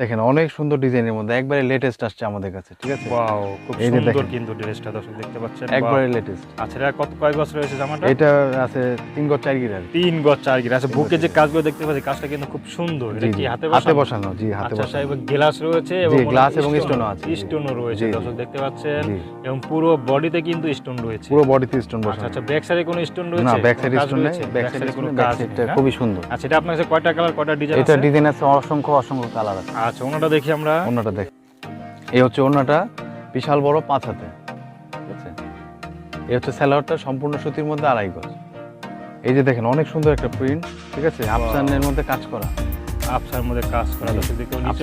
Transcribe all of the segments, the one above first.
দেখেন অনেক সুন্দর ডিজাইনের মধ্যে একবারে লেটেস্ট আসছে আমাদের কাছে ঠিক আছে? ওয়াও খুব সুন্দর কিন্তু ড্রেসটা দর্শক দেখতে পাচ্ছেন। একবারে লেটেস্ট আচ্ছা এটা কত কয় বছর হয়েছে জামাটা? এটা আছে তিন গজ চার গিরার। তিন গজ চার গিরা আচ্ছা বুকে যে কাজগুলো দেখতে পাচ্ছি কাজটা কিন্তু খুব সুন্দর। এটা কি হাতে হাতে বসানো? বসানো জি হাতে আচ্ছা বসানো। এবং গ্লাস রয়েছে এবং glass এবং ও আছে, জি। স্টোনও রয়েছে। দর্শক দেখতে পাচ্ছেন। এবং পুরো বডিতে কিন্তু স্টোন রয়েছে। পুরো বডিতে স্টোন আচ্ছা বসানো। আচ্ছা ব্যাক সাইডে কোনো স্টোন রয়েছে? না ব্যাক সাইড স্টোন নেই? ব্যাক সাইড কোনো কাজ সাইডটা নেই, খুবই সুন্দর। আচ্ছা এটা আপনার কাছে কয়টা কালার কয়টা ডিজাইন এটা ডিজাইন আছে অসংখ্য অসংখ্য কালার আছে। আচ্ছা ওনাটা দেখি আমরা। ওনাটা দেখ। এই হচ্ছে ওনাটা বিশাল বড় পাঁচ হাতে। ঠিক আছে? এই হচ্ছে স্যালোয়ারটা সম্পূর্ণ সুতির মধ্যে আড়াই গজ। এই যে দেখেন অনেক সুন্দর একটা প্রিন্ট ঠিক আছে? আফসানের মধ্যে কাজ করা। আফসার মধ্যে কাজ করা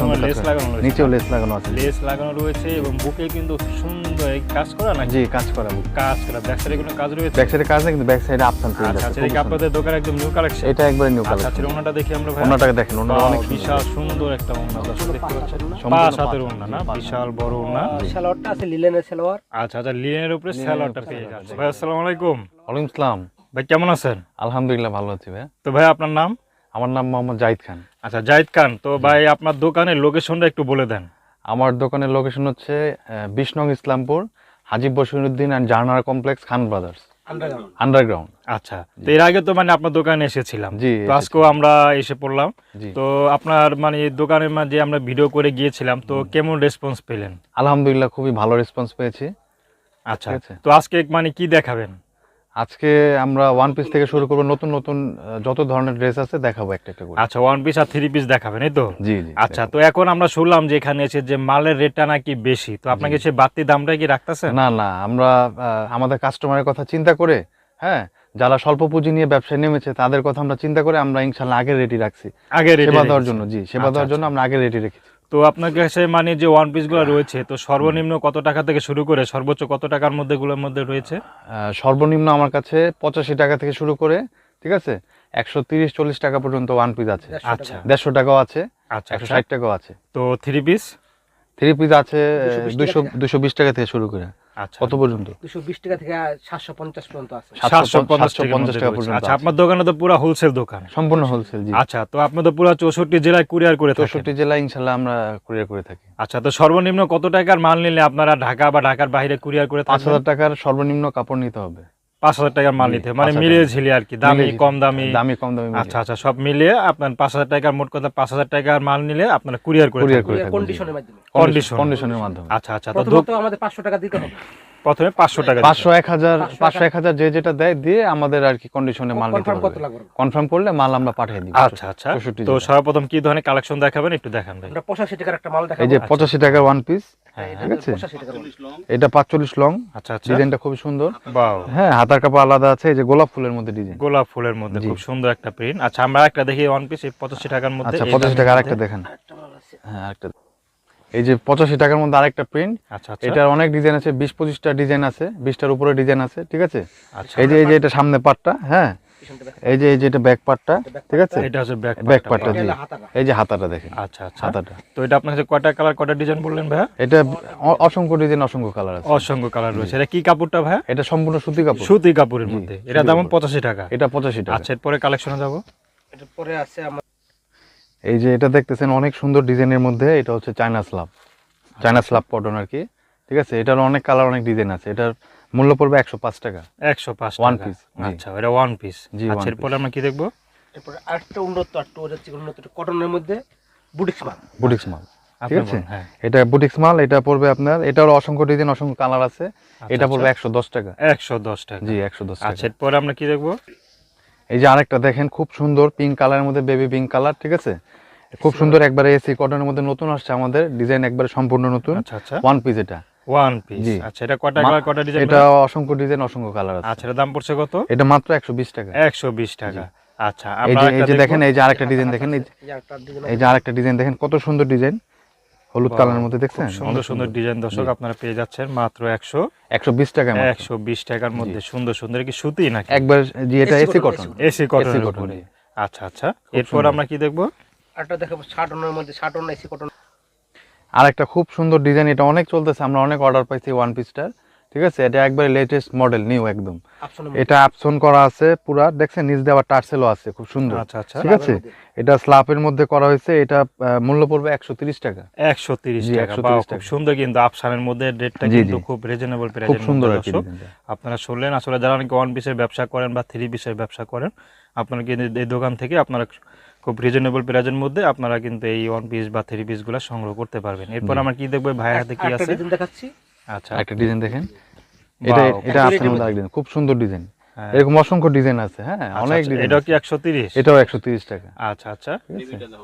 আমার লেস লাগানো রয়েছে। নিচেও লেস লাগানো আছে লেস লাগানো রয়েছে এবং বুকে কিন্তু সুন্দর এই কাজ করা না জি কাজ করা কাজ করা। ব্যাক সাইডে কোনো কাজ রয়েছে? ব্যাক সাইডে কাজ নেই কিন্তু ব্যাক সাইডে আফসান প্রিন্ট আচ্ছা আছে আচ্ছা এটা কি আপনাদের দোকানে একদম নিউ কালেকশন এটা একবারে নিউ আচ্ছা কালার আচ্ছা ওনাটা দেখি আমরা ভাই। ওনাটাকে দেখেন ওনাটা Wow, অনেক বিশাল সুন্দর একটা ওনা দর্শক দেখতে পাচ্ছেন? ওনা না? বিশাল বড় ওনা। সালোয়ারটা আছে লিলেনের সালোয়ার। আচ্ছা আচ্ছা লিনের উপরে স্যালাডটা পেয়ে যাচ্ছে। আছে। ভাই আসসালামু আলাইকুম। ওয়ালাইকুম আসসালাম ভাই কেমন আছেন? আলহামদুলিল্লাহ ভালো আছি ভাই। তো ভাই আপনার নাম? আমার নাম মোহাম্মদ জাহিদ খান। আচ্ছা জাহিদ খান তো ভাই আপনার দোকানের লোকেশনটা একটু বলে দেন। আমার দোকানের লোকেশন হচ্ছে বিশ নং Islampur Hajib Basiruddin and Jahanara complex Khan brothers underground underground আচ্ছা তো এর আগে তো মানে আপনার দোকানে এসেছিলাম। জি তো আজকেও আমরা এসে পড়লাম। তো আপনার মানে দোকানের মাঝে আমরা ভিডিও করে গিয়েছিলাম তো কেমন রেসপন্স পেলেন? আলহামদুলিল্লাহ খুবই ভালো রেসপন্স পেয়েছি। আচ্ছা তো আজকে মানে কি দেখাবেন? আজকে আমরা ওয়ান পিস থেকে শুরু করব। নতুন নতুন যত ধরনের ড্রেস আছে দেখাবো একটা একটা করে। আচ্ছা ওয়ান পিস আর থ্রি পিস দেখাবেন এই তো? জি জি আচ্ছা তো এখন আমরা শুনলাম যে এখানে এসে যে মালের রেটটা নাকি বেশি। তো আপনাকে সে বাড়তি দামটা কি রাখতেছে? না না আমরা আমাদের কাস্টমারের কথা চিন্তা করে হ্যাঁ যারা স্বল্প পুঁজি নিয়ে ব্যবসায় নেমেছে তাদের কথা আমরা চিন্তা করে আমরা ইনশাল্লাহ আগে রেডি রাখছি। আগে সেবা দেওয়ার জন্য জি সেবা আচ্ছা, দেওয়ার জন্য আচ্ছা। আমরা আগে রেডি রেখেছি। তো আপনার কাছে মানে যে ওয়ান পিসগুলো রয়েছে তো সর্বনিম্ন কত টাকা থেকে শুরু করে সর্বোচ্চ কত টাকার মধ্যে গুলোর মধ্যে রয়েছে? আহ, সর্বনিম্ন আমার কাছে পঁচাশি টাকা থেকে শুরু করে ঠিক আছে? একশো তিরিশ চল্লিশ টাকা পর্যন্ত ওয়ান পিস আছে। আচ্ছা। দেড়শো টাকাও আছে আচ্ছা একশো আচ্ছা। ষাট টাকাও আছে। তো থ্রি পিস থ্রি পিস আছে দুইশো দুশো দুশো বিশ টাকা থেকে শুরু করে। কত পর্যন্ত? টাকা থেকে আছে। টাকা আচ্ছা আপনার দোকানে তো পুরো হোলসেল দোকান। সম্পূর্ণ হোলসেল জি। আচ্ছা তো আপনি তো পুরো চৌষট্টি জেলায় কুরিয়ার করে থাকেন? চৌষট্টি জেলায় ইনশাল্লাহ আমরা কুরিয়ার করে থাকি। আচ্ছা তো সর্বনিম্ন কত টাকার মাল নিলে আপনারা ঢাকা বা ঢাকার বাইরে কুরিয়ার করে পাঁচ থাকবেন হাজার টাকার সর্বনিম্ন কাপড় নিতে হবে। পাঁচ হাজার টাকার মাল নিতে হবে। মানে মিলিয়ে ঝিলি আর কি দামি কম দামি। দামি কম দামি আচ্ছা আচ্ছা সব মিলিয়ে আপনার পাঁচ হাজার টাকার মোট কথা পাঁচ হাজার টাকার মাল নিলে আপনারা কুরিয়ার করে। কন্ডিশনের মাধ্যমে। কন্ডিশনের মাধ্যমে। আচ্ছা আচ্ছা তো আমাদের পাঁচশো টাকা দিতে হবে। প্রথমে পাঁচশো টাকা দিতে পাঁচশো এক হাজার 500 পাঁচশো এক হাজার যে যেটা দেয় দিয়ে আমাদের আর কি কন্ডিশনে মাল নিতে কনফার্ম কত লাগবে? কনফার্ম করলে মাল আমরা পাঠিয়ে দিই। আচ্ছা আচ্ছা। তো। সর্বপ্রথম কি ধরনের কালেকশন দেখাবেন? একটু দেখান ভাই। আমরা পঁচাশি টাকার একটা মাল দেখাবো এই যে পঁচাশি টাকার ওয়ান পিস হ্যাঁ এটা ঠিক আছে। এটা পাঁচচল্লিশ লং আচ্ছা আচ্ছা। ডিজাইনটা খুবই সুন্দর। বাও হ্যাঁ হাতার কাপড় আলাদা আছে এই যে গোলাপ ফুলের মধ্যে ডিজাইন গোলাপ ফুলের মধ্যে খুব সুন্দর একটা প্রিন্ট আচ্ছা আমরা একটা দেখি ওয়ান পিস এই পঁচাশি টাকার মধ্যে। আচ্ছা এই পঁচাশি দামের টাকা মধ্যে। আরেকটা দেখেন। আরেকটা মাল আছে। হ্যাঁ আরেকটা। এই যে পঁচাশি টাকার মধ্যে আরেকটা প্রিন্ট আচ্ছা আচ্ছা। এটার অনেক ডিজাইন আছে বিশ পঁচিশটা ডিজাইন আছে বিশটার উপরে ডিজাইন আছে ঠিক আছে? আচ্ছা এই যে এই যে এটা সামনে পাটটা হ্যাঁ? এই যে এই যে এটা ব্যাক পার্টটা ঠিক আছে? এটা হচ্ছে ব্যাক ব্যাক পার্টটা এটা জি এই যে হাতাটা দেখেন। আচ্ছা আচ্ছা। হাতাটা। তো এটা আপনার কাছে কয়টা কালার কয়টা ডিজাইন বললেন ভাইয়া? এটা অ- অসংখ্য ডিজাইন অসংখ্য কালার আছে। অসংখ্য কালার রয়েছে। এটা কি কাপড়টা ভাইয়া? এটা সম্পূর্ণ সুতি কাপড়। সুতি কাপড়ের মধ্যে। এটা দাম কাপড়। পঁচাশি টাকা। এটা পঁচাশি টাকা। আচ্ছা এরপরে কালেকশনে যাব। এটার পরে আছে এই যে এটা দেখতেছেন অনেক সুন্দর ডিজাইনের মধ্যে এটা হচ্ছে China slab China slab cotton আর কি ঠিক আছে? এটার অনেক কালার অনেক ডিজাইন আছে। এটার মূল্য পড়বে একশো পাঁচ টাকা। একশো পাঁচ piece, জি। আচ্ছা এটা ওয়ান পিস জি, আচ্ছা এরপরে আমরা কি দেখব? এরপরে আরেকটা উন্নত আরেকটা হচ্ছে উন্নত কটনের মধ্যে বুটিক্স মাল। বুটিক্স মাল আপনি আছে? হ্যাঁ। এটা বুটিক্স মাল এটা পড়বে আপনার এটার অসংখ্য ডিজাইন অসংখ্য কালার আছে। এটা পড়বে একশো দশ টাকা। একশো দশ টাকা। জি একশো দশ আচ্ছা টাকা। এরপরে আমরা কি দেখব? এই যে আরেকটা দেখেন খুব সুন্দর পিঙ্ক কালারের মধ্যে বেবি পিঙ্ক কালার ঠিক আছে? খুব সুন্দর একবারে এসি কটনের মধ্যে নতুন আসছে আমাদের ডিজাইন একবারে সম্পূর্ণ নতুন। আচ্ছা আচ্ছা। ওয়ান পিস এটা। ওয়ান পিস জি। আচ্ছা এটা কয়টা কালার কয়টা ডিজাইন এটা অসংখ্য ডিজাইন অসংখ্য কালার আছে। আচ্ছা এটা দাম পড়ছে কত? এটা মাত্র একশো বিশ টাকা। একশো বিশ টাকা। আচ্ছা এই আমরা এই যে দেখেন এই যে আরেকটা ডিজাইন দেখেন এই যে আরেকটা ডিজাইন দেখেন কত সুন্দর ডিজাইন হলুদ কালার কালারের মধ্যে দেখছেন? সুন্দর সুন্দর ডিজাইন দর্শক আপনারা পেয়ে যাচ্ছেন মাত্র একশো একশো বিশ টাকা একশো বিশ টাকার মধ্যে। সুন্দর সুন্দর কি সুতি নাকি? একবার জি এটা এসি কটন এসি কটন আচ্ছা আচ্ছা। এরপর আমরা কি দেখব? আরেকটা দেখাবো শার্টনের মধ্যে শার্টন এসি কটন। আর একটা খুব সুন্দর ডিজাইন এটা অনেক চলতেছে আমরা অনেক অর্ডার পাইছি ওয়ান পিসটার ঠিক আছে? এটা একবারে লেটেস্ট মডেল নিউ একদম। এটা আপসন করা আছে পুরা। দেখছেন নিচ দেওয়া টার্সেলও আছে খুব সুন্দর। আচ্ছা আচ্ছা। ঠিক আছে? এটা স্ল্যাপের মধ্যে করা হয়েছে। এটা মূল্য পড়বে একশো তিরিশ টাকা। একশো তিরিশ জি, টাকা। খুব সুন্দর কিন্তু আফসানের মধ্যে রেটটা কিন্তু খুব রিজনেবল খুব সুন্দর। আপনারা শুনলেন আসলে যারা নাকি ওয়ান পিসের ব্যবসা করেন বা থ্রি পিসের ব্যবসা করেন আপনারা কিন্তু এই দোকান থেকে আপনারা খুব রিজনেবল প্রাইজের মধ্যে আপনারা কিন্তু এই ওয়ান পিস বা থ্রি পিসগুলো সংগ্রহ করতে পারবেন। এরপর আমরা কি দেখব ভাইয়ের হাতে কি আছে? দেখাচ্ছি। আচ্ছা। একটা ডিজাইন দেখেন। এটা এটা খুব আপসনের মধ্যে আরেক খুব সুন্দর ডিজাইন হ্যাঁ। এরকম অসংখ্য ডিজাইন আছে হ্যাঁ? আচ্ছা, অনেক আচ্ছা, ডিজাইন এটাও কি একশো তিরিশ? এটাও একশো তিরিশ টাকা। আচ্ছা আচ্ছা?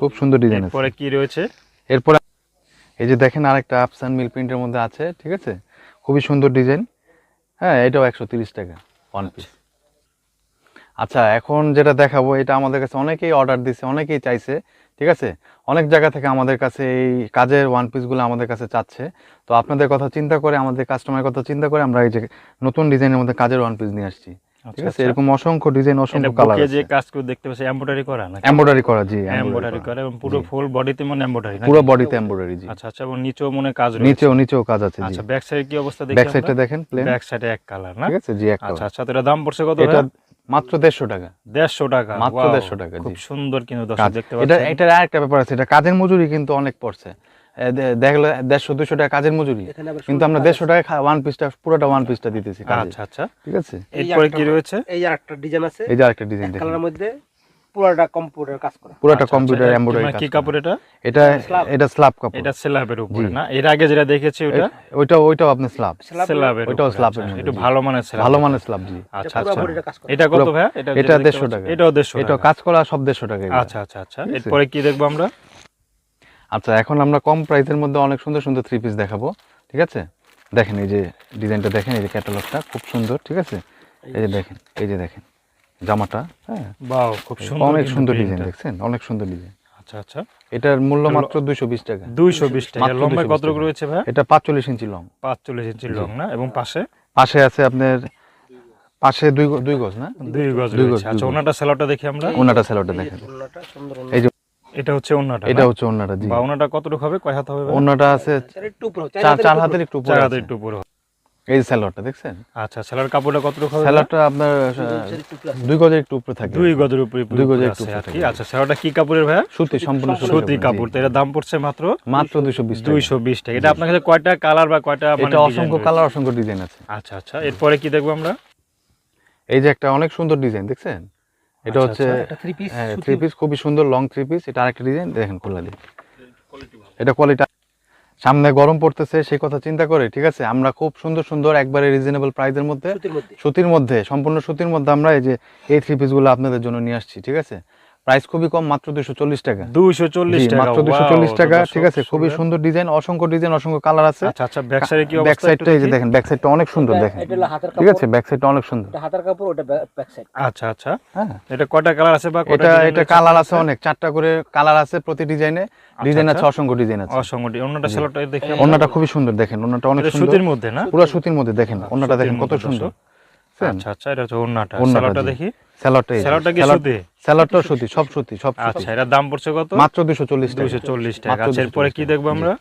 খুব সুন্দর ডিজাইন আছে। এরপরে কি রয়েছে? এরপরে এই যে দেখেন আরেকটা আফসান মিল প্রিন্টের মধ্যে আছে ঠিক আছে? খুবই সুন্দর ডিজাইন হ্যাঁ এটাও একশো তিরিশ টাকা ওয়ান পিস আচ্ছা এখন যেটা দেখাবো এটা আমাদের কাছে অনেকেই অর্ডার দিছে অনেকেই চাইছে ঠিক আছে? অনেক জায়গা থেকে আমাদের কাছে এই কাজের ওয়ান পিসগুলো আমাদের কাছে চাচ্ছে। তো আপনাদের কথা চিন্তা করে আমাদের কাস্টমারের কথা চিন্তা করে আমরা এই যে নতুন ডিজাইনের মধ্যে কাজের ওয়ান পিস নিয়ে আসছি। ঠিক আছে? আচ্ছা, এরকম অসংখ্য ডিজাইন অসংখ্য কালার আছে। যে কাজ করে দেখতে পাচ্ছি এমব্রয়ডারি করা এমব্রয়ডারি করা জি এমব্রয়ডারি করা। এবং পুরো ফুল বডিতে মানে এমব্রয়ডারি পুরো বডিতে এমব্রয়ডারি জি। আচ্ছা আচ্ছা এবং নিচেও মনে কাজ রয়েছে। নিচেও নিচেও কাজ আছে জি। আচ্ছা ব্যাক সাইড কি অবস্থা দেখি ব্যাক সাইডটা দেখেন প্লেন ব্যাক সাইডে এক কালার না? ঠিক আছে জি এক আচ্ছা আচ্ছা তো এটার দাম পড়ছে কত এটা মাত্র দেড়শো টাকা। দেড়শো টাকা মাত্র দেড়শো টাকা, খুব সুন্দর কিন্তু দর্শক দেখতে এটা এটার আরেকটা ব্যাপার আছে এটা কাজের মজুরি কিন্তু অনেক পড়ছে। দেখল দেড়শো দুশো টাকা কাজের মজুরি। কিন্তু আমরা দেড়শো টাকা ওয়ান পিসটা পুরোটা ওয়ান পিসটা দিতেছি আচ্ছা আচ্ছা। ঠিক আছে? এই এরপরে কি রয়েছে? এই আর একটা ডিজাইন আছে। এই যে আরেকটা ডিজাইন কালারের মধ্যে পুরোটা কম্পিউটার কাজ করা। পুরোটা আচ্ছা, কম্পিউটার আচ্ছা, এমব্রয়ডারি মানে কি কাপড় এটা? এটা এটা স্ল্যাব কাপড়। এটা স্ল্যাবের উপরে না? এর আগে যেটা দেখেছি ওটা? ওইটাও আপনি স্ল্যাব স্ল্যাবের উপরে, স্ল্যাবের আচ্ছা, একটু ভালো মানের স্ল্যাব ভালো মানের স্ল্যাব জি। আচ্ছা আচ্ছা। কাজ এটা কত ভাই? এটা এটা যেটা দেখতে 150 টাকা। এটাও দেড়শো এটা কাজ করা সব দেড়শো টাকা আচ্ছা আচ্ছা আচ্ছা। এরপরে কি দেখব আমরা? আচ্ছা এখন আমরা কম প্রাইসের মধ্যে অনেক সুন্দর সুন্দর থ্রি পিস দেখাবো। ঠিক আছে? দেখেন এই যে ডিজাইনটা দেখেন এই যে ক্যাটালগটা খুব সুন্দর ঠিক আছে? এই যে দেখেন এই যে দেখেন। জামাটা হ্যাঁ। খুব সুন্দর অনেক সুন্দর ডিজাইন দেখছেন? অনেক সুন্দর ডিজাইন। আচ্ছা আচ্ছা। এটার মূল্য মাত্র দুইশো বিশ টাকা। দুইশো বিশ টাকা। মাত্র লম্বায় 220 কত রয়েছে ভাই? এটা পাঁচচল্লিশ ইঞ্চি লং। পাঁচচল্লিশ ইঞ্চি লং না? এবং পাশে? পাশে আছে আপনার পাশে দুই দুই গজ না? দুই গজ রয়েছে। আচ্ছা ওনাটা দেখি আমরা। ওনাটা স্যালোটা দেখেন। ওড়নাটা সুন্দর এই যে এটা হচ্ছে ওনাটা এটা হচ্ছে ওনাটা জি। বা ওনাটা কতটুকু হবে? কয় হাত হবে? আছে চার হাতের একটু উপরে চার হাতের একটু উপরে হবে। এই যে স্যালোটা দেখছেন? আচ্ছা সেলার কাপড়টা কতটুকু হবে? ভাই? স্যালোটা আপনার দুই গজের একটু উপরে থাকে। দুই গজের উপরে দুই গজের একটু উপরে থাকে। আচ্ছা সেলাটা কি কাপড়ের ভাই সুতি সম্পূর্ণ সুতি কাপড়। তো এটার দাম পড়ছে মাত্র? মাত্র দুইশো বিশ দুইশো বিশ টাকা। এটা আপনার কাছে কয়টা কালার বা কয়টা মানে এটা অসংখ্য কালার অসংখ্য ডিজাইন আছে। আচ্ছা আচ্ছা এরপরে কি দেখব আমরা? এই যে একটা অনেক সুন্দর ডিজাইন দেখছেন? এটা আচ্ছা, হচ্ছে আচ্ছা, থ্রি পিস থ্রি পিস খুবই সুন্দর লং থ্রি পিস এটা আরেকটা ডিজাইন দেখেন খোলা দিয়ে। এটা কোয়ালিটি সামনে গরম পড়তেছে সেই কথা চিন্তা করে ঠিক আছে? আমরা খুব সুন্দর সুন্দর একবারে রিজনেবল প্রাইসের মধ্যে সুতির মধ্যে। সুতির মধ্যে সম্পূর্ণ সুতির মধ্যে আমরা এই যে এই থ্রি পিসগুলো আপনাদের জন্য নিয়ে আসছি ঠিক আছে? প্রাইস খুবই কম মাত্র দুশো চল্লিশ টাকা। দুইশো চল্লিশ মাত্র দুশো চল্লিশ টাকা। ঠিক আছে খুবই সুন্দর। ডিজাইন অসংখ্য ডিজাইন অসংখ্য কালার আছে। আচ্ছা আচ্ছা ব্যাক সাইডে কি ব্যাক সাইডটা এই যে দেখেন ব্যাক সাইডটা অনেক সুন্দর এটা- দেখেন। ঠিক আছে কাপড়। ব্যাক সাইডটা অনেক সুন্দর। এটা হাতের কাপড় ওটা ব্যাক সাইড। আচ্ছা আচ্ছা। হ্যাঁ। এটা কয়টা কালার আছে বা কয়টা এটা এটা কালার আছে অনেক চারটা করে কালার আছে প্রতি ডিজাইনে। ডিজাইন আছে আচ্ছা। অসংখ্য ডিজাইন আছে। অসংখ্য অন্যটা। সেলোটা দেখি ওনাটা খুবই সুন্দর দেখেন ওনাটা অনেক সুন্দর। সুতির মধ্যে না? পুরো সুতির মধ্যে দেখেন ওনাটা দেখেন কত সুন্দর। আচ্ছা আচ্ছা এটা হচ্ছে ওড়নাটা, সেলোটা। দেখি। স্যালাডটা সেলোটা কি সুতি? স্যালাডটাও সুতি সব সুতি সব সুতি। আচ্ছা এটার দাম পড়ছে কত? মাত্র দুশো চল্লিশ দুইশো টাকা চল্লিশ টাকা। আচ্ছা এরপরে কি টাকা। আমরা?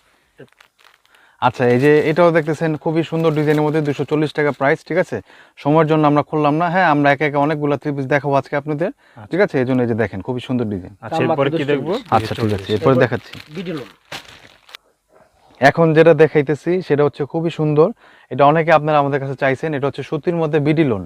আচ্ছা এই যে এটাও দেখতেছেন খুবই সুন্দর ডিজাইনের মধ্যে দুশো চল্লিশ টাকা প্রাইস ঠিক আছে? সময়ের জন্য আমরা খুললাম না। হ্যাঁ আমরা একে একে অনেকগুলো থ্রি পিস দেখাবো আজকে আপনাদের ঠিক আছে? এই জন্য এই যে দেখেন খুবই সুন্দর ডিজাইন আচ্ছা এরপরে কি দেখব? আচ্ছা ঠিক আছে এরপরে দেখাচ্ছি। এখন যেটা দেখাইতেছি সেটা হচ্ছে খুবই সুন্দর। এটা অনেকে আপনারা আমাদের কাছে চাইছেন এটা হচ্ছে সুতির মধ্যে বিডি লোন?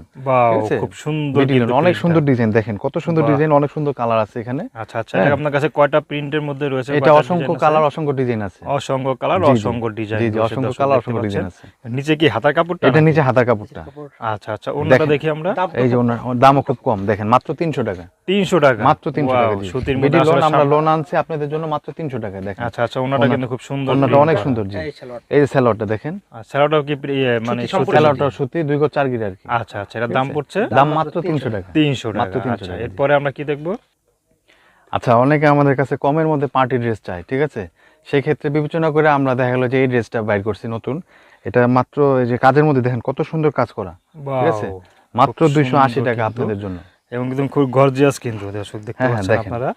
খুব সুন্দর বিডি লোন অনেক সুন্দর ডিজাইন দেখেন কত সুন্দর ডিজাইন অনেক সুন্দর কালার আছে এখানে। আচ্ছা আচ্ছা হ্যাঁ। এটা আপনার কাছে কয়টা প্রিন্টের মধ্যে রয়েছে? এটা অসংখ্য কালার অসংখ্য ডিজাইন আছে। অসংখ্য কালার। অসংখ্য ডিজাইন জি জি অসংখ্য কালার অসংখ্য ডিজাইন আছে। নিচে কি হাতার কাপড়টা? এটা নিচে হাতার কাপড়টা। আচ্ছা আচ্ছা দেখেন। দেখি আমরা। এই যে ওনার দামও খুব কম দেখেন মাত্র তিনশো টাকা। তিনশো টাকা? মাত্র তিনশো Wow, টাকা জি। সুতির মধ্যে লোন আমরা লোন আনছি আপনাদের জন্য মাত্র তিনশো টাকায় দেখেন। আচ্ছা আচ্ছা ওনাটা ওনার- কিন্তু খুব সুন্দর ওনাটা অনেক সুন্দর জি। এই যে স্যালোয়ারটা দেখেন। আর সেলাটাও কি মানে সুতি সুতি। সম্পূর্ণ স্যালোয়ারটা সুতি দুই গো চার গিরে আর কি? আচ্ছা আচ্ছা এটার দাম পড়ছে? দাম মাত্র তিনশো টাকা। তিনশো মাত্র 300 আচ্ছা টাকা, এরপরে আমরা কি দেখব? আচ্ছা অনেকে আমাদের কাছে কমের মধ্যে পার্টি ড্রেস চায় ঠিক আছে? সেই ক্ষেত্রে বিবেচনা করে আমরা দেখা গেলো যে এই ড্রেসটা বাইর করছি নতুন। এটা মাত্র এই যে কাজের মধ্যে দেখেন কত সুন্দর কাজ করা ঠিক আছে? মাত্র খুব দুইশো আশি সুন্দর টাকা আপনাদের জন্য। এবং একদম খুব গর্জিয়াস কিন্তু দর্শক দেখতে হ্যাঁ, হ্যাঁ, পাচ্ছেন দেখেন। আপনারা।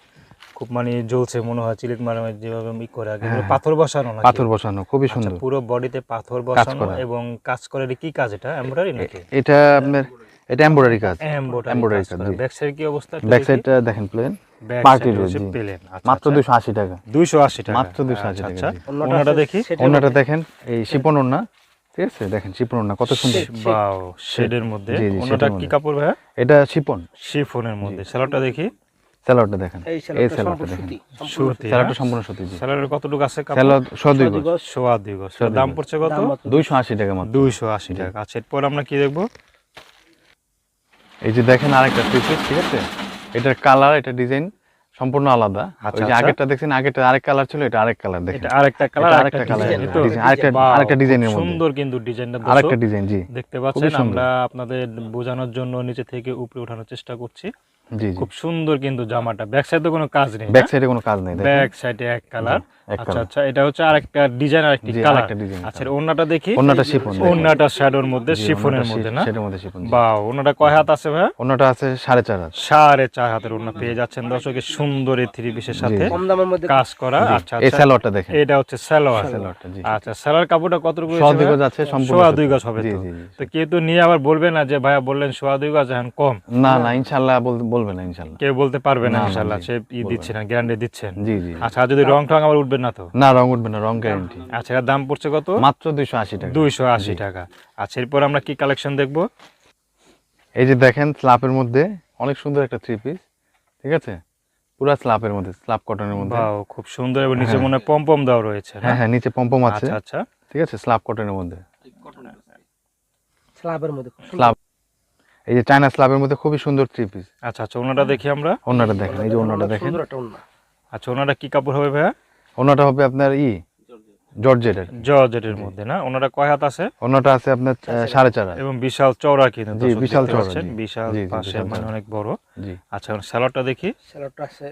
খুব মানে জ্বলছে মনে হয় চিলিক মারা যেভাবে ই করে আগে। হ্যাঁ। পাথর বসানো নাকি? পাথর বসানো খুবই আচ্ছা, সুন্দর। পুরো বডিতে পাথর বসানো এবং কাজ করে এটা কি কাজ এটা? এমব্রয়ডারি নাকি? এটা আপনার এটা এমব্রয়ডারি কাজ। এমব্রয়ডারি কাজ ব্যাক সাইড কি অবস্থা ব্যাক সাইডটা দেখেন প্লেন ব্যাক party সাইড রয়েছে, হচ্ছে জি। প্লেন মাত্র দুশো আশি টাকা। 280 টাকা। মাত্র 280 টাকা, আচ্ছা। জি। ওনাটা দেখি। দেখেন এই শিপন ওন্না ঠিক আছে? দেখেন শিপন ওন্না কত সুন্দর। বাও শেডের মধ্যে। ওনাটা কি কাপড় ভাইয়া? এটা শিপন। শিফনের মধ্যে। সেলারটা দেখি। স্যালাডটা দেখেন। এই স্যালাডটা দেখেন। সুতি সম্পূর্ণ সুতি স্যালাডটা সম্পূর্ণ সত্যি জি। কতটুকু আছে স্যালাড সদুই সুতি গজ, সোয়া গজ। দাম পড়ছে কত? দাম মাত্র দুইশো আশি টাকা মাত্র। দুইশো আশি টাকা। আচ্ছা এরপর আমরা কি দেখব? এই যে দেখেন আরেকটা পিস ঠিক আছে? এটার কালার এটা ডিজাইন সম্পূর্ণ আলাদা। ওই আচ্ছা, যে আচ্ছা। আগেরটা দেখছেন আগেরটা আরেক কালার ছিল এটা আরেক কালার দেখেন। এটা আরেকটা কালার আরেকটা কালার আরেকটা আরেকটা ডিজাইনের মধ্যে। সুন্দর কিন্তু ডিজাইনটা আরেকটা ডিজাইন জি। দেখতে পাচ্ছেন আমরা আপনাদের বোঝানোর জন্য নিচে থেকে উপরে ওঠানোর চেষ্টা করছি। খুব সুন্দর কিন্তু জামাটা। ব্যাক সাইডে কোনো কাজ নেই ব্যাক সাইডে কোনো কাজ নেই ব্যাক সাইডে এক কালার আচ্ছা আচ্ছা এটা হচ্ছে আরেকটা ডিজাইন আরেকটি কালার আচ্ছা ওন্নাটা দেখি? অন্যটা শিফন ওন্নাটা শ্যাডোর মধ্যে শিফনের মধ্যে না? সেটার মধ্যে শিফন বা ওন্নাটা কয় হাত আছে ভাইয়া? অন্যটা আছে সাড়ে চার হাত। সাড়ে চার হাতের ওন্না পেয়ে যাচ্ছেন দর্শকের সুন্দর এই থ্রি পিসের সাথে কম দামের মধ্যে কাজ করা। আচ্ছা এই আচ্ছা। দেখেন। এটা হচ্ছে সালোয়ার। স্যালোয়ারটা জি। আচ্ছা সালোয়ার কাপড়টা কতটুকু সোয়া দুই ভাইয়া? গজ আছে সম্পূর্ণ সোয়া দুই গজ হবে তো। কেউ তো নিয়ে আবার বলবে না যে ভাইয়া বললেন সোয়া দুই গজ এখন কম। না না ইনশাল্লাহ বলবে না ইনশাল্লাহ। কেউ বলতে পারবে না ইনশাল্লাহ। সে ই দিচ্ছেন না। গ্যারান্টি দিচ্ছেন। জি জি। আচ্ছা আর যদি রং টং আবার উঠবে না তো? না রং উঠবে না রং গ্যারান্টি আচ্ছা এর দাম পড়ছে কত? মাত্র দুইশো আশি টাকা। দুইশো আশি টাকা। আচ্ছা এরপর আমরা কি কালেকশন দেখব? এই যে দেখেন স্লাপের মধ্যে অনেক সুন্দর একটা থ্রি পিস ঠিক আছে? পুরো স্লাপের মধ্যে স্লাপ কটনের মধ্যে। বাও খুব সুন্দর এবং নিচে মনে হয় পম পম দেওয়া রয়েছে হ্যাঁ হ্যাঁ নিচে পম্পম আছে। আচ্ছা আচ্ছা। ঠিক আছে স্লাব কটনের মধ্যে। স্ল্যাবের মধ্যে স্লাব এই যে চায়না স্লাবের মধ্যে খুবই সুন্দর থ্রি পিস আচ্ছা আচ্ছা ওনাটা দেখি আমরা। ওনাটা দেখেন এই যে ওনাটা দেখেন। সুন্দর একটা ওড়না। আচ্ছা ওনাটা কি কাপড় হবে ভাইয়া? ওনাটা হবে আপনার ই? জর্জেটের। জর্জেটের মধ্যে না? ওনাটা কয় হাত আছে? ওনাটা আছে আপনার সাড়ে চার এবং বিশাল চওড়া কিন্তু বিশাল চওড়া, বিশাল পাশে মানে অনেক বড়। আচ্ছা স্যালাডটা দেখি। স্যালোয়ারটা আছে।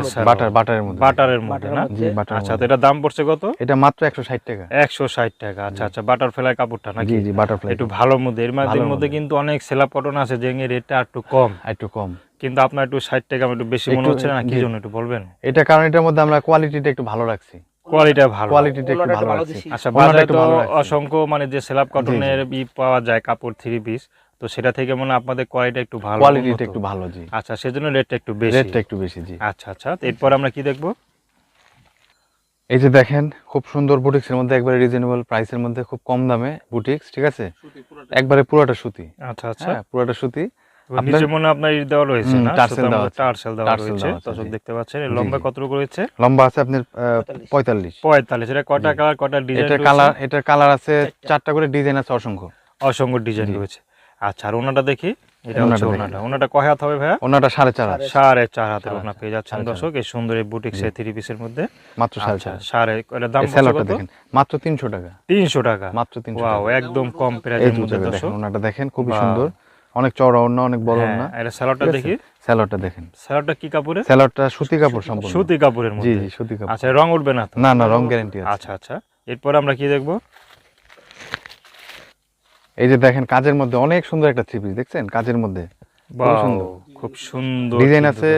আছে বাটার বাটারের মধ্যে। বাটারের মধ্যে না? জি বাটার আচ্ছা তো এটা দাম পড়ছে কত? এটা মাত্র একশো ষাট টাকা। একশো ষাট টাকা। আচ্ছা আচ্ছা বাটার ফ্লাই কাপড়টা নাকি? জি জি বাটারফ্লাই একটু ভালোর মধ্যে। এর মধ্যে মধ্যে মধ্যে। কিন্তু অনেক সেলা পটন আছে যে রেটটা একটু কম। একটু কম। কিন্তু আপনার একটু ষাট টাকা একটু বেশি মনে হচ্ছে না? কি জন্য একটু বলবেন? এটা কারণ এটার মধ্যে আমরা কোয়ালিটিটা একটু ভালো রাখছি। কোয়ালিটা ভালো। কোয়ালিটিটা একটু ভালো দিছি। আচ্ছা বাজারে তো অসংখ্য মানে যে কটনের ই পাওয়া যায় কাপড় থ্রি পিস তো সেটা থেকে মনে আপনাদের কোয়ালিটি একটু ভালো কোয়ালিটিটা একটু ভালো জি। আচ্ছা সেজন্য রেটটা একটু বেশি। রেটটা একটু বেশি জি। আচ্ছা আচ্ছা এরপর আমরা কি দেখব? এই যে দেখেন খুব সুন্দর বুটিক্সের মধ্যে একবারে রিজনেবল প্রাইসের মধ্যে খুব কম দামে বুটিক্স ঠিক আছে? একবারে পুরোটা সুতি। আচ্ছা আচ্ছা। হ্যাঁ পুরোটা সুতি। নিচে মনে আপনার ই দেওয়া রয়েছে না? টার্সেল দেওয়া টার্সেল দেওয়া রয়েছে। দর্শক দেখতে পাচ্ছেন লম্বা জি। রয়েছে? লম্বা আছে আপনার আহ, পঁয়তাল্লিশ। পঁয়তাল্লিশ। পঁয়তাল্লিশ এটা কটা কালার কটা ডিজাইন এটা কালার এটার কালার আছে চারটা। করে ডিজাইন আছে অসংখ্য। অসংখ্য ডিজাইন রয়েছে। আচ্ছা আর ওনাটা দেখি? এটা হচ্ছে ওনাটা। ওনাটা কয় হাত হবে ভাইয়া? ওনাটা সাড়ে চার হাত। সাড়ে চার হাতের সাড়ে ওনা পেয়ে যাচ্ছেন দর্শক। এই সুন্দর এই বুটিক্স থ্রি পিসের মধ্যে। মাত্র আচ্ছা চার সাড়ে এটা দাম কত দেখেন। মাত্র তিনশো টাকা। তিনশো টাকা। মাত্র ওয়াও একদম কম এই মধ্যে দেখেন দর্শক। ওনাটা দেখেন খুবই সুন্দর। অনেক চওড়া ওড়না অনেক বড় হ্যাঁ ওড়না। এটা স্যালোডটা দেখি। স্যালোডটা দেখেন। স্যালোডটা কি কাপড়ে স্যালোডটা সুতি কাপড় সম্পূর্ণ। সুতি কাপড়ের মধ্যে জি জি সুতি কাপড়। আচ্ছা রং উঠবে না তো? না না রং গ্যারান্টি আছে। আচ্ছা আচ্ছা। এরপর আমরা কি দেখব? এই যে দেখেন কাজের মধ্যে অনেক সুন্দর একটা থ্রি পিস দেখছেন? কাজের মধ্যে। খুব সুন্দর ডিজাইন আছে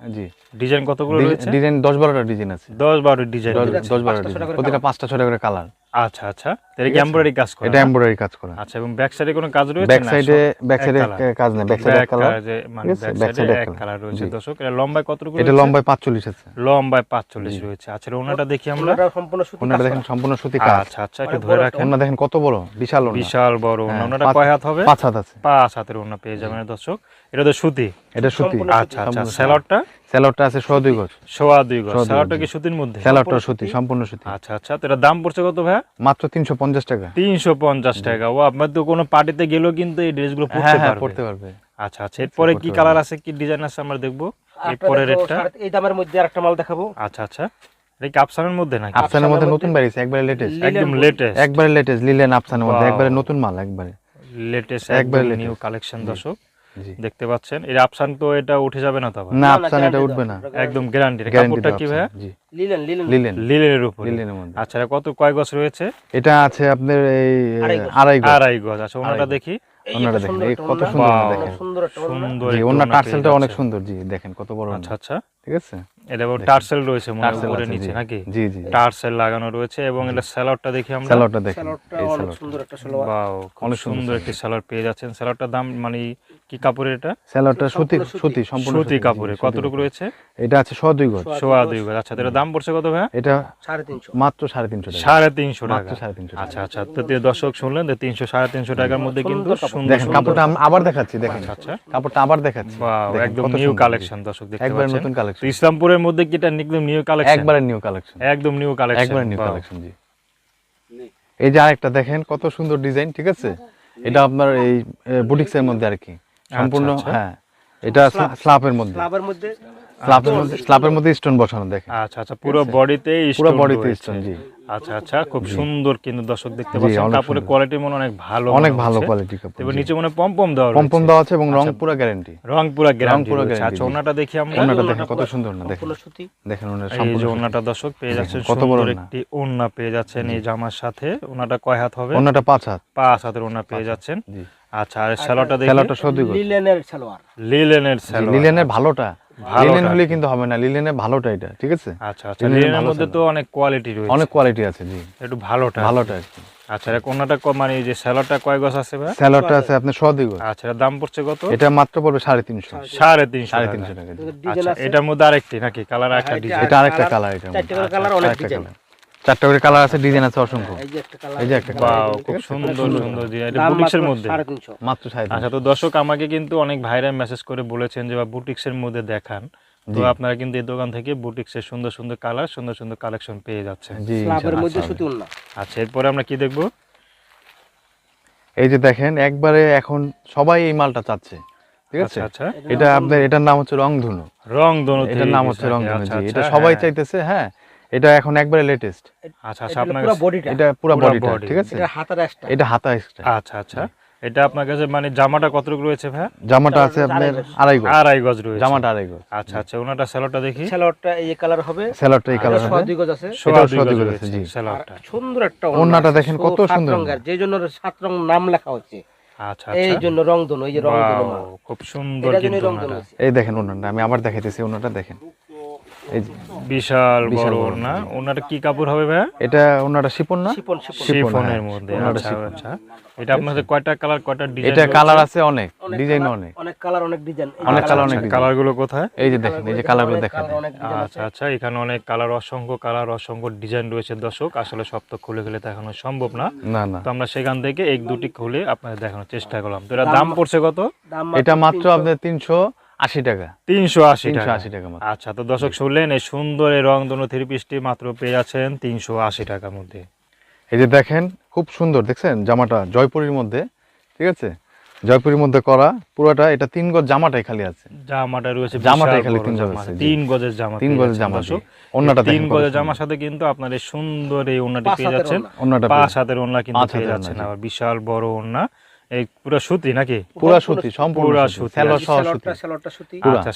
জি। ডিজাইন কতগুলো রয়েছে? ডিজাইন দশ বারোটা ডিজাইন আছে। দশ বারো ডিজাইন দশ রয়েছে। দশ বারোটা পাঁচটা ছটা ডিজাইন করে প্রতিটা colour। পাঁচটা ছটা করে কালার আচ্ছা আচ্ছা। এটা কি এমব্রয়ডারি কাজ করে এটা এমব্রয়ডারি কাজ করা। আচ্ছা এবং ব্যাক সাইডে কোনো কাজ রয়েছে? ব্যাক সাইডে ব্যাক সাইডে কাজ নেই ব্যাক সাইডে কালার। যে- মানে side এ এক কালার রয়েছে। দর্শক এটা কতটুকু এটা রয়েছে? লম্বায় পাঁচচল্লিশ আছে। লম্বায় পাঁচচল্লিশ জি। রয়েছে। আচ্ছা ওনাটা দেখি আমরা। ওনাটা সম্পূর্ণ সুতি ওনাটা দেখেন সম্পূর্ণ সুতি কাজ। আচ্ছা আচ্ছা একটু ধরে বড় রাখেন। ওনা দেখেন কত বড়? বিশাল ওনা। বিশাল বড় ওনা। হ্যাঁ, ওনাটা পাঁচ- কয় হাত হবে? পাঁচ হাত আছে। পাঁচ হাতের ওনা পেয়ে যাবেন দর্শক। এটা তো সুতি। এটা সুতি। আচ্ছা আচ্ছা স্যালাডটা স্যালোডটা আছে সোয়া দুই গজ। সোয়া দুই গজ। কি সুতির মধ্যে? স্যালোডটা সুতি সম্পূর্ণ সুতি। আচ্ছা আচ্ছা। তো এটার দাম পড়ছে কত ভাইয়া? মাত্র তিনশো পঞ্চাশ টাকা। তিনশো পঞ্চাশ টাকা। ও আপনার তো কোনো পার্টিতে গেলেও কিন্তু এই ড্রেসগুলো হ্যাঁ পরতে হ্যাঁ পারবে। পড়তে পারবে। আচ্ছা আচ্ছা। এরপরে কি কালার আছে? কি ডিজাইন আছে আমরা দেখব। এরপরে রেটটা? এই দামের মধ্যে আরেকটা মাল দেখাবো। আচ্ছা আচ্ছা। এটা কি আফসানের মধ্যে নাকি? আফসানের মধ্যে নতুন বেরিয়েছে একবারে লেটেস্ট একদম লেটেস্ট একবারে লেটেস্ট লিলেন আফসানের মধ্যে একবারে নতুন মাল একবারে। লেটেস্ট একবার নিউ কালেকশন দর্শক। দেখতে পাচ্ছেন। এর আপসান তো এটা উঠে যাবে না তো না আপসান এটা উঠবে না। একদম গ্যারান্টি কাপড়টা কি ভাই জি। লিলেন লিলেন লিলেন লিলেনের উপর। লিলেনের মধ্যে। আচ্ছা কত কয় গজ রয়েছে? এটা আছে আপনার এই আড়াই গজ। আড়াই গজ। আচ্ছা ওনাটা দেখি। ওনাটা দেখেন, কত সুন্দর দেখেন। সুন্দর। সুন্দর জি ওনার টার্সেলটা অনেক সুন্দর জি দেখেন কত বড় আচ্ছা আচ্ছা। ঠিক আছে? এটা টার্সেল রয়েছে মনে হয় উপরে নিচে নাকি? জি জি টার্সেল লাগানো রয়েছে এবং এটা স্যালাডটা দেখি আমরা। এই অনেক সুন্দর একটা সালোয়ার। বাও খুব অনেক সুন্দর সুন্দর স্যালাড পেয়ে যাচ্ছেন। স্যালাডটার দাম মানে কি কাপড়ের এটা? স্যালোয়ারটা সুতি সুতি। সম্পূর্ণ সুতি সুতি কতটুকু রয়েছে? এটা আছে সোয়া দুই গজ। সোয়া দুই গজ। আচ্ছা এটার দাম পড়ছে কত ভাইয়া? এটা সাড়ে তিনশো। মাত্র সাড়ে তিনশো টাকা। সাড়ে তিনশো মাত্র টাকা সাড়ে তিনশো টাকা। আচ্ছা আচ্ছা তো দর্শক শুনলেন যে তিনশো সাড়ে তিনশো টাকার মধ্যে কিন্তু সুন্দর দেখেন কাপড়টা আবার দেখাচ্ছি দেখেন। আচ্ছা, আচ্ছা। কাপড়টা আবার দেখাচ্ছি। বাও একদম নিউ কালেকশন দর্শক দেখতে একবার নতুন কালেকশন তো ইসলামপুরের মধ্যে কি এটা একদম নিউ কালেকশন একবারে নিউ কালেকশন একদম নিউ কালেকশন একবারে নিউ কালেকশন জি। এই যে আরেকটা দেখেন কত সুন্দর ডিজাইন ঠিক আছে? এটা আপনার এই বুটিক্স এর মধ্যে আর কি। সম্পূর্ণ আচ্ছা। হ্যাঁ এটা স্লাপের মধ্যে। স্লাপের মধ্যে? স্লাপের মধ্যে স্লাপের মধ্যে স্টোন বসানো দেখেন। আচ্ছা আচ্ছা পুরো বডিতে পুরো বডিতে স্টোন জি। আচ্ছা আচ্ছা খুব সুন্দর কিন্তু দর্শক দেখতে পাচ্ছেন। কাপড়ের কোয়ালিটি মনে অনেক ভালো অনেক ভালো কোয়ালিটি কাপড় এবার নিচে মনে হয় দেওয়া পম্পম দেওয়া আছে এবং রং আচ্ছা। পুরো গ্যারান্টি রং পুরা গ্যারান্টি পুরা আচ্ছা ওনাটা দেখি আমরা। ওনাটা ওনাটা দেখেন কত কত- সুন্দর না দেখেন। দেখেন ওনার এই যে ওনাটা দর্শক পেয়ে যাচ্ছেন কত বড়। একটি ওন্না পেয়ে যাচ্ছেন এই জামার সাথে। ওনাটা কয় হাত হবে? ওনাটা পাঁচ হাত। পাঁচ হাতের ওন্না পেয়ে যাচ্ছেন। আচ্ছা আর স্যালোটা দেখি। লিলেনের সালোয়ার। লিলেনের লিলেনের ভালোটা। লিলেন হলে কিন্তু হবে না লিলেনের ভালোটা এটা ঠিক আছে? আচ্ছা আচ্ছা লিলেনের লিলেনের মধ্যে তো অনেক কোয়ালিটি রয়েছে। অনেক কোয়ালিটি আছে জি। একটু ভালোটা ভালোটা আচ্ছা এর কোনটা মানে এই যে স্যালাডটা কয় গছ আছে ভাই? স্যালাডটা আছে আপনার সদি গো আচ্ছা এর দাম পড়ছে কত? এটা মাত্র পড়বে সাড়ে তিনশো। সাড়ে তিনশো। সাড়ে টাকা। তিনশো টাকা আচ্ছা এটার মধ্যে আরেকটি নাকি? কালার আরেকটা এটা- ডিজাইন। এটা আরেকটা কালার এটা চারটি কালার অনেক ডিজাইন। চারটা করে কালার আছে ডিজাইন আছে অসংখ্য। এই যে একটা কালার এই যে একটা খুব সুন্দর সুন্দর। ডিজাইন এটা বুটিক্সের মধ্যে? মাত্র সাড়ে আচ্ছা তো দর্শক আমাকে কিন্তু অনেক ভাইরা মেসেজ করে বলেছেন যে বা বুটিক্সের মধ্যে দেখান। তো আপনারা কিন্তু এই দোকান থেকে বুটিক্সের সুন্দর সুন্দর কালার সুন্দর সুন্দর কালেকশন পেয়ে যাচ্ছেন। জি স্লাবের মধ্যে। সুতি আচ্ছা এরপরে আমরা কি দেখব? এই যে দেখেন একবারে এখন সবাই এই মালটা চাচ্ছে ঠিক আছে? আচ্ছা আচ্ছা। এটা আপনার এটার নাম হচ্ছে রংধনু। রং দোনো এটার নাম হচ্ছে রংধনু আচ্ছা, জি এটা আচ্ছা, সবাই হ্যাঁ। চাইতেছে হ্যাঁ? এটা এখন একবারে লেটেস্ট আচ্ছা আচ্ছা এটা আপনার পুরো বডিটা এটা পুরো বডিটা ঠিক আছে? এটা হাতার একটা এটা হাতা এক্সট্রা আচ্ছা আচ্ছা। এটা আপনার কাছে মানে জামাটা কতটুকু রয়েছে ভাই জামাটা আছে আপনার আড়াই গজ। আড়াই গজ। রয়েছে। জামাটা আড়াই গজ। আচ্ছা আচ্ছা ওনাটা স্যালোটা দেখি। সালোয়ারটা এই কালার হবে। স্যালাডটা এই কালার হবে। দুই গজ আছে। এটাও দুই গজ আছে, জি। আর সুন্দর একটা ওনাটা দেখেন কত সাত সুন্দর। রঙের, যে জন্য সাত রং নাম লেখা হচ্ছে। আচ্ছা এই আচ্ছা। জন্য রংধনু এই যে রংধনু মাল। খুব সুন্দর কিন্তু। এই দেখেন ওনাটা আমি আবার দেখাইতেছি ওনাটা দেখেন। বিশাল বড় ওনাটা কি কাপড় হবে ভাই এটা ওনাটা শিপন না? শিপন শিপন। শিফন, শিফনের হ্যাঁ। মধ্যে। আচ্ছা আচ্ছা। এটা আপনাদের কয়টা কালার কয়টা ডিজাইন এটা কালার আছে অনেক ডিজাইন অনেক। অনেক কালার অনেক ডিজাইন। অনেক colour, অনেক কালারগুলো কোথায়? এই যে দেখেন এই যে কালারগুলো দেখেন। আচ্ছা আচ্ছা এখানে অনেক কালার অসংখ্য কালার অসংখ্য ডিজাইন রয়েছে দর্শক। আসলে সব তো খুলে খুলে দেখানো সম্ভব না। না না। তো আমরা সেখান থেকে এক দুটি খুলে আপনাদের দেখানোর চেষ্টা করলাম। তো এটা দাম পড়ছে কত? এটা মাত্র আপনার তিনশো। আশি টাকা। তিনশো আশি তিনশো আশি টাকা আচ্ছা তো দর্শক শুনলেন এই সুন্দর এই রং দোনো থ্রি পিসটি মাত্র পেয়ে যাচ্ছেন তিনশো আশি টাকার মধ্যে। এই যে দেখেন খুব সুন্দর দেখছেন? জামাটা জয়পুরীর মধ্যে ঠিক আছে? জয়পুরীর মধ্যে করা পুরোটা এটা তিন গজ জামাটাই খালি আছে। জামাটা রয়েছে জামাটাই খালি তিন গজ। তিন গজের জামা তিন গজের জামা। ওড়নাটা তিন গজের জামার সাথে কিন্তু আপনার এই সুন্দর এই ওড়নাটি পেয়ে যাচ্ছেন। ওড়না। ওড়নাটা পাঁচ হাতের কিন্তু পেয়ে যাচ্ছেন আবার বিশাল বড় ওড়না এই পুরো সুতি নাকি? পুরা সুতি সম্পূর্ণ পুরা সুতি। সুতি, সহ। আচ্ছা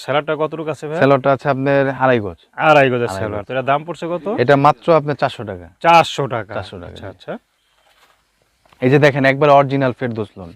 আছে ভাই আছে আপনার আড়াই গজ। আড়াই গজের তো এটা দাম পড়ছে কত? এটা মাত্র আপনার চারশো টাকা। চারশো টাকা। 400 টাকা, আচ্ছা আচ্ছা। এই যে দেখেন একবার অরিজিনাল ফেরদৌস লোন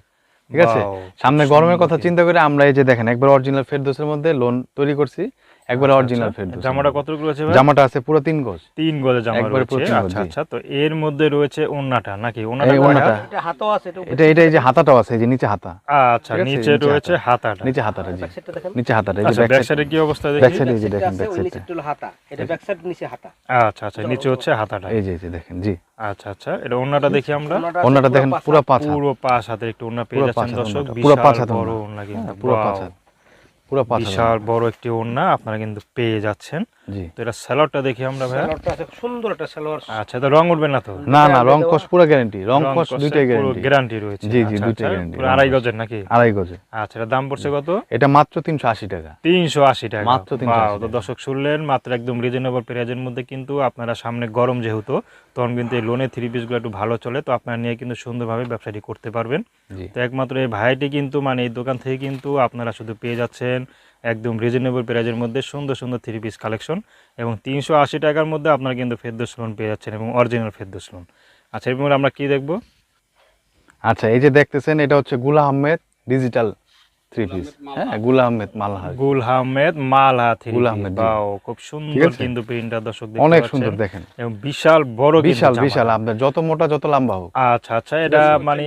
ঠিক আছে? সামনে গরমের কথা চিন্তা করে আমরা এই যে দেখেন একবার অরিজিনাল ফেরদৌসের মধ্যে লোন তৈরি করছি। একবার আচ্ছা, অরিজিনাল আচ্ছা। ফেরদৌস। জামাটা কতটুকু রয়েছে জামাটা আছে পুরো তিন গজ। তিন গজের জামা রয়েছে। আচ্ছা আচ্ছা। তো এর মধ্যে রয়েছে ওড়নাটা নাকি? হাত? এটা হাতও আছে এটা এটা এই যে হাতাটাও আছে এই যে নিচে হাতা। আচ্ছা নিচে রয়েছে হাতাটা। নিচে হাতাটা জি। দেখেন। নিচে হাতাটা এই যে আচ্ছা ব্যাক ব্যাক সাইডে কি অবস্থা ব্যাক সাইডে এই যে দেখেন ব্যাক ওই সাইডটা হাতা। এটা ব্যাক সাইড নিচে হাতা। আচ্ছা আচ্ছা নিচে হচ্ছে হাতাটা। এই যে এই যে দেখেন জি। আচ্ছা আচ্ছা এটা ওড়নাটা দেখি আমরা। পুরো দেখেন পাঁচ পুরো হাত। পাঁচ পুরো পাঁচ হাতের একটু ওড়না পেয়ে পুরো যাচ্ছেন পাঁচ হাত দর্শক পুরো পাঁচ হাত বড়। ওড়না কিন্তু। হ্যাঁ, পুরো পাঁচ হাত। পুরো বিশাল বড় একটি ওড়না আপনারা কিন্তু পেয়ে যাচ্ছেন। জি। তো এটা স্যালাডটা দেখি আমরা ভাই সালোয়ারটা আছে সুন্দর একটা সালোয়ার আচ্ছা তো রং উঠবে না তো? না না রং কস পুরো গ্যারান্টি রং রং কস দুইটাই গ্যারান্টি গ্যারান্টি রয়েছে। জি, জি, দুইটাই পুরো আড়াই গজের নাকি? আড়াই গজে আচ্ছা এটা দাম পড়ছে কত? এটা মাত্র তিনশো আশি টাকা। তিনশো আশি টাকা। মাত্র 380 তো দর্শক শুনলেন মাত্র একদম রিজনেবল প্রাইজের মধ্যে কিন্তু আপনারা সামনে গরম যেহেতু তখন কিন্তু এই লোনের থ্রি পিসগুলো একটু ভালো চলে তো আপনারা নিয়ে কিন্তু সুন্দরভাবে ব্যবসাটি করতে পারবেন। তো একমাত্র এই ভাইটি কিন্তু মানে এই দোকান থেকে কিন্তু আপনারা শুধু পেয়ে যাচ্ছেন একদম রিজনেবল প্রাইজের মধ্যে সুন্দর সুন্দর থ্রি পিস কালেকশন এবং তিনশো আশি টাকার মধ্যে আপনারা কিন্তু ফেরদোস লোন পেয়ে যাচ্ছেন এবং অরিজিনাল ফেরদোস লোন আচ্ছা এরপর আমরা কি দেখব? আচ্ছা এই যে দেখতেছেন এটা হচ্ছে গুলা আহমেদ ডিজিটাল থ্রি পিস হ্যাঁ গুল আহমেদ মালহা। গুল আহমেদ মালা থ্রি গুল আহমেদ, বাও খুব সুন্দর কিন্তু প্রিন্টটা দর্শক অনেক সুন্দর দেখেন। এবং বিশাল বড় বিশাল বিশাল আপনার যত মোটা যত লম্বা হোক। আচ্ছা আচ্ছা এটা মানে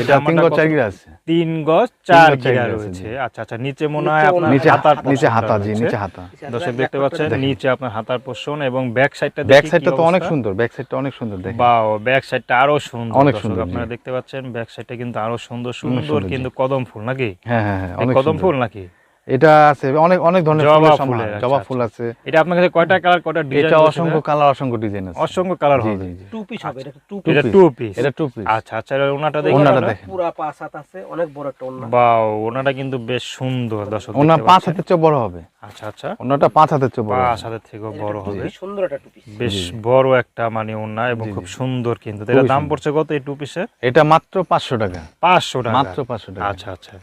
এটা তিন গজ চার গিরা আছে। তিন গজ চার গিরা গিরা রয়েছে। আচ্ছা আচ্ছা নিচে মনে হয় আপনার নিচে হাতার নিচে হাতা জি নিচে হাতা। দর্শক দেখতে পাচ্ছেন নিচে আপনার হাতার পোষণ এবং ব্যাক সাইডটা ব্যাক সাইডটা তো অনেক সুন্দর ব্যাক সাইডটা অনেক সুন্দর দেখেন। বাও ব্যাক সাইডটা আরও সুন্দর অনেক সুন্দর, আপনারা দেখতে পাচ্ছেন ব্যাক সাইডটা কিন্তু আরও সুন্দর সুন্দর কিন্তু কদম ফুল নাকি? হ্যাঁ হ্যাঁ হ্যাঁ অনেক কদম ফুল নাকি? এটা আছে অনেক অনেক ধরনের জবা সমাহার আচ্ছা, জবা আচ্ছা। ফুল আছে। এটা আপনার কাছে কয়টা কালার কয়টা ডিজাইন এটা অসংখ্য কালার অসংখ্য ডিজাইন আছে। অসংখ্য কালার হবে। টু পিস হবে এটা টু এটা পিস টু পিস এটা টু পিস আচ্ছা আচ্ছা এটা ওনাটা দেখি ওনাটা দেখেন। পুরা পাঁচ হাত আছে অনেক বড় একটা ওন্না বাও ওনাটা কিন্তু বেশ সুন্দর দর্শক দেখতে পাঁচ হাতের চেয়ে বড় হবে। আচ্ছা আচ্ছা। ওনাটা পাঁচ হাতের চেয়ে বড় পাঁচ হবে। হাতের থেকেও বড় হবে। সুন্দর একটা টু পিস বেশ বড় একটা মানে ওনা এবং খুব সুন্দর কিন্তু। এটার দাম পড়ছে কত এই টু পিসের এটা মাত্র পাঁচশো টাকা। পাঁচশো টাকা। মাত্র পাঁচশো টাকা। আচ্ছা আচ্ছা।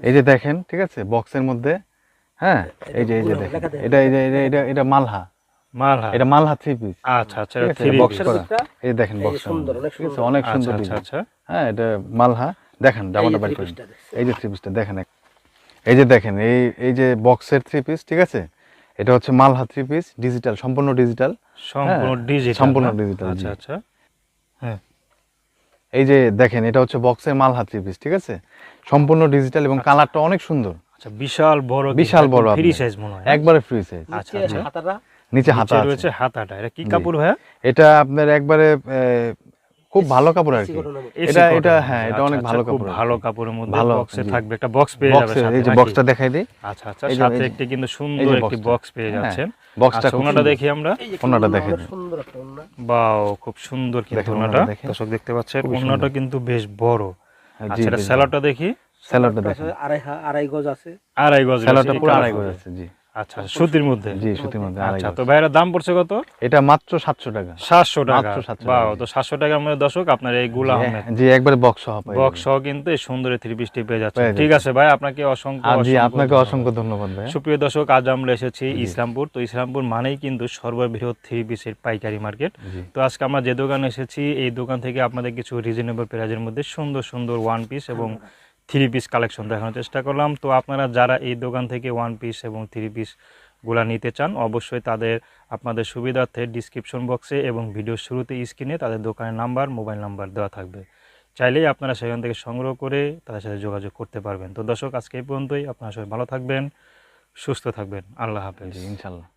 এই যে দেখেন ঠিক আছে? বক্সের মধ্যে হ্যাঁ? এই যে এই যে দেখেন। এটা এই যে এটা এটা মালহা। মালহা। এটা মালহা থ্রি পিস আচ্ছা আচ্ছা এই দেখেন অনেক সুন্দর। আচ্ছা আচ্ছা আচ্ছা। হ্যাঁ এটা মালহা। দেখেন জামাটা এই যে করেন। এই যে থ্রি পিসটা দেখেন এক- এই যে দেখেন এই এই যে বক্সের থ্রি পিস ঠিক আছে? এটা হচ্ছে মালহা থ্রি পিস ডিজিটাল সম্পূর্ণ ডিজিটাল সম্পূর্ণ হ্যাঁ, ডিজিটাল সম্পূর্ণ আচ্ছা আচ্ছা। হ্যাঁ। এই যে দেখেন এটা হচ্ছে বক্সের মালহা থ্রি পিস ঠিক আছে? সম্পূর্ণ ডিজিটাল এবং কালারটা অনেক সুন্দর। আচ্ছা বিশাল বড় বিশাল বড় ফ্রি সাইজ মনে হয় একবারে ফ্রি সাইজ আচ্ছা, আচ্ছা। হাতাটা? নিচে হাতা আছে। রয়েছে হাতাটা। এটা কি কাপড় ভাইয়া? এটা আপনার একবারে খুব ভালো কাপড় আর কি। এটা এটা হ্যাঁ এটা আচ্ছা, অনেক আচ্ছা, ভালো কাপড় ভালো কাপড়ের মধ্যে ভালো, বক্সে থাকবে। একটা বক্স পেয়ে যাবে সাথে এই যে বক্সটা দেখাই দিই আচ্ছা আচ্ছা সাথে একটি কিন্তু সুন্দর একটি বক্স পেয়ে হ্যাঁ, যাচ্ছেন। বক্সটা আচ্ছা ওনাটা সুন্দর। দেখি আমরা। সুন্দর একটা বাও খুব সুন্দর কিন্তু। দর্শক দেখতে পাচ্ছেন খুবই কিন্তু বেশ বড়। হ্যাঁ, আচ্ছা এটা। স্যালাডটা দেখি। স্যালাডটা দেখেন। আড়াই আড়াই গজ আছে। আড়াই গজ স্যালাডটা পুরো আড়াই কালার আছে জি। আচ্ছা সুতির মধ্যে? জি সুতির মধ্যে আচ্ছা তো ভাইয়ের দাম পড়ছে কত? এটা মাত্র সাতশো টাকা। সাতশো টাকা। মাত্র 700 বাও তো সাতশো টাকার মধ্যে দর্শক আপনার এই গুলা আহমেদ জি একবারে বক্স সহ পাই বক্স সহ কিন্তু এই সুন্দর থ্রি পিসটি পেয়ে যাচ্ছে ঠিক আছে ভাই আপনাকে অসংখ্য জি আপনাকে অসংখ্য ধন্যবাদ ভাই সুপ্রিয় দর্শক আজ আমরা এসেছি ইসলামপুর। তো ইসলামপুর মানেই কিন্তু সর্ববৃহৎ থ্রি পিসের পাইকারি মার্কেট। তো আজকে আমরা যে দোকানে এসেছি এই দোকান থেকে আপনাদের কিছু রিজনেবল প্রাইজের মধ্যে সুন্দর সুন্দর ওয়ান পিস এবং থ্রি পিস কালেকশন দেখানোর চেষ্টা করলাম। তো আপনারা যারা এই দোকান থেকে ওয়ান পিস এবং থ্রি পিসগুলা নিতে চান, অবশ্যই তাদের, আপনাদের সুবিধার্থে ডিসক্রিপশন বক্সে এবং ভিডিও শুরুতে স্ক্রিনে তাদের দোকানের নাম্বার মোবাইল নাম্বার দেওয়া থাকবে। চাইলেই আপনারা সেখান থেকে সংগ্রহ করে তাদের সাথে যোগাযোগ করতে পারবেন। তো দর্শক, আজকে এই পর্যন্তই। আপনারা সবাই ভালো থাকবেন, সুস্থ থাকবেন। আল্লাহ হাফেজ। ইনশাল্লাহ